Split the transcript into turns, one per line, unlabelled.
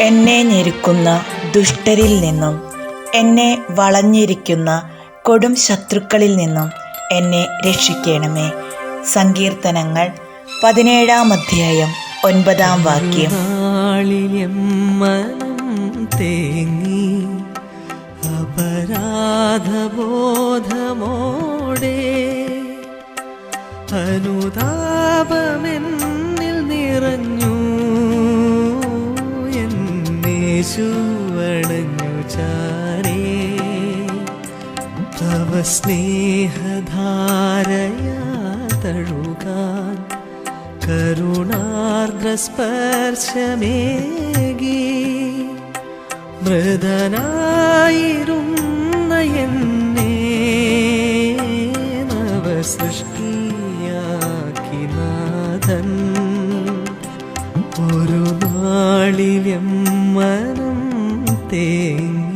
എന്നെ ഞെരുക്കുന്ന ദുഷ്ടരിൽ നിന്നും എന്നെ വളഞ്ഞിരിക്കുന്ന കൊടും ശത്രുക്കളിൽ നിന്നും എന്നെ രക്ഷിക്കണമേ. സങ്കീർത്തനങ്ങൾ പതിനേഴാം അധ്യായം ഒൻപതാം വാക്യം.
തേങ്ങി അപരാധബോധമോടെ അനുതാപമെന്നിൽ എന്നേശുവണഞ്ഞു ചാരേ തവ സ്നേഹധാരയാ തഴുകാൻ കരുണാർദ്രസ്പർശമേകി. മൃതനായിരുന്ന എന്നെ നവസൃഷ്ടിയാക്കി നാഥൻ. നാളിലും മനം തേങ്ങി